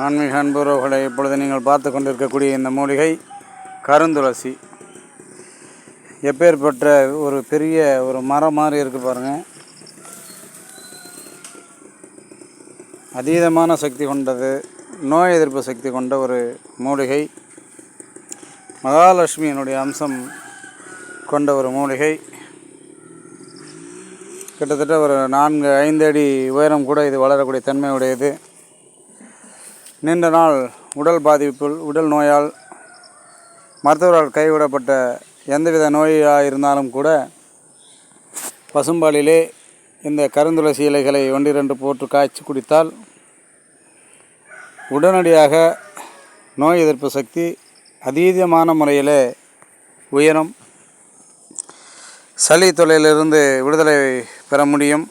ஆன்மீக அன்புறவுகளை இப்பொழுது நீங்கள் பார்த்து கொண்டிருக்கக்கூடிய இந்த மூலிகை கருந்துளசி. எப்பேற்பட்ட ஒரு பெரிய ஒரு மரம் மாதிரி இருக்குது பாருங்கள் அதீதமான சக்தி கொண்டது நோய் எதிர்ப்பு சக்தி கொண்ட ஒரு மூலிகை. மகாலட்சுமியினுடைய அம்சம் கொண்ட ஒரு மூலிகை. கிட்டத்தட்ட ஒரு நான்கு ஐந்து அடி உயரம் கூட இது வளரக்கூடிய தன்மையுடையது. நீண்ட நாள் உடல் பாதிப்பு உடல் நோயால் மருத்துவரால் கைவிடப்பட்ட எந்தவித நோயாக இருந்தாலும் கூட பசும்பாலிலே இந்த கருந்துளசி இலைகளை ஒன்றிரண்டு போட்டு காய்ச்சி குடித்தால் உடனடியாக நோய் எதிர்ப்பு சக்தி அதீதமான முறையில் உயரும். சளி தொலையிலிருந்து விடுதலை பெற முடியும்.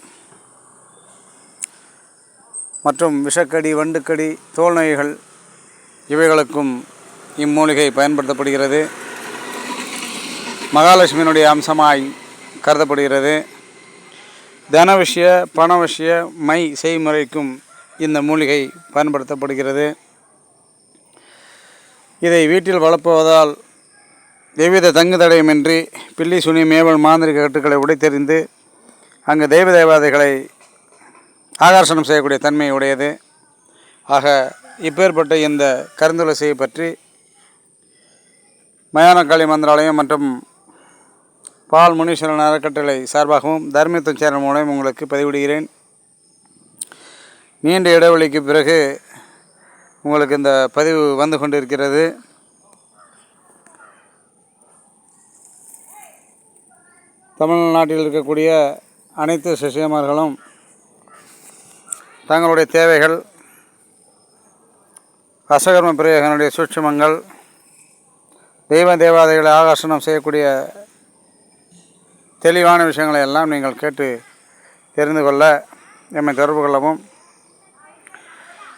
மற்றும் விஷக்கடி வண்டுக்கடி தோல் நோய்கள் இவைகளுக்கும் இம்மூலிகை பயன்படுத்தப்படுகிறது. மகாலட்சுமியினுடைய அம்சமாய் கருதப்படுகிறது. தன விஷய பண விஷய மை செய்முறைக்கும் இந்த மூலிகை பயன்படுத்தப்படுகிறது. இதை வீட்டில் வளர்ப்பதால் எவ்வித தங்கு தடையுமின்றி பில்லி சுனி மேவல் மாந்திரிக கட்டுக்களை உடைத்தெறிந்து அங்கு தெய்வ தேவாதைகளை ஆகர்ஷணம் செய்யக்கூடிய தன்மை உடையது. ஆக இப்பேற்பட்ட இந்த கருந்துளசியை பற்றி மயானக்காளி மந்திராலயம் மற்றும் பால் முனீஸ்வரன் அறக்கட்டளை சார்பாகவும் தர்மத்துவம் சேனல் மூலம் உங்களுக்கு பதிவிடுகிறேன். நீண்ட இடைவெளிக்கு பிறகு உங்களுக்கு இந்த பதிவு வந்து கொண்டிருக்கிறது. தமிழ்நாட்டில் இருக்கக்கூடிய அனைத்து சிஷியமார்களும் தங்களுடைய தேவைகள் அசகர்ம பிரியகனுடைய சூட்சமங்கள் தெய்வ தேவாதைகளை ஆகர்ஷணம் செய்யக்கூடிய தெளிவான விஷயங்களை எல்லாம் நீங்கள் கேட்டு தெரிந்து கொள்ள எம்மை தொடர்பு கொள்ளவும்.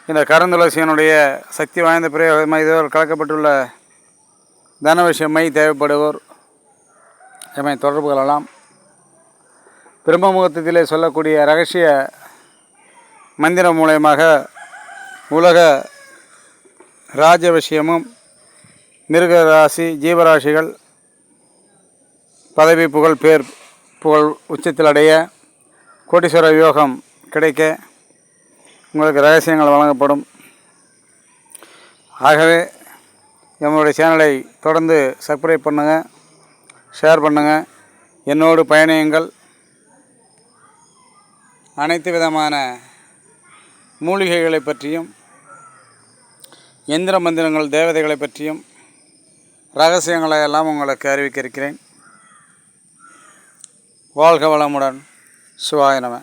இந்த கருந்துளசியனுடைய சக்தி வாய்ந்த பிரயோகமாக இதுவரை கலக்கப்பட்டுள்ள தன விஷயமை தேவைப்படுவோர் எம்மை தொடர்பு கொள்ளலாம். பிரம்மமுகத்திலே சொல்லக்கூடிய ரகசிய மந்திரம் மூலயமாக உலக ராஜ விஷயமும் மிருக ராசி ஜீவராசிகள் பதவி புகழ் பேர் புகழ் உச்சத்தில் அடைய கோட்டீஸ்வர யோகம் கிடைக்க உங்களுக்கு ரகசியங்கள் வழங்கப்படும். ஆகவே நம்மளுடைய சேனலை தொடர்ந்து சப்ஸ்கிரைப் பண்ணுங்கள் ஷேர் பண்ணுங்கள் என்னோடு பயணியுங்கள். அனைத்து விதமான மூலிகைகளை பற்றியும் எந்திர மந்திரங்கள் தேவதைகளை பற்றியும் ரகசியங்களை எல்லாம் உங்களுக்கு அறிவிக்க இருக்கிறேன். வாழ்க வளமுடன். சிவாய நம.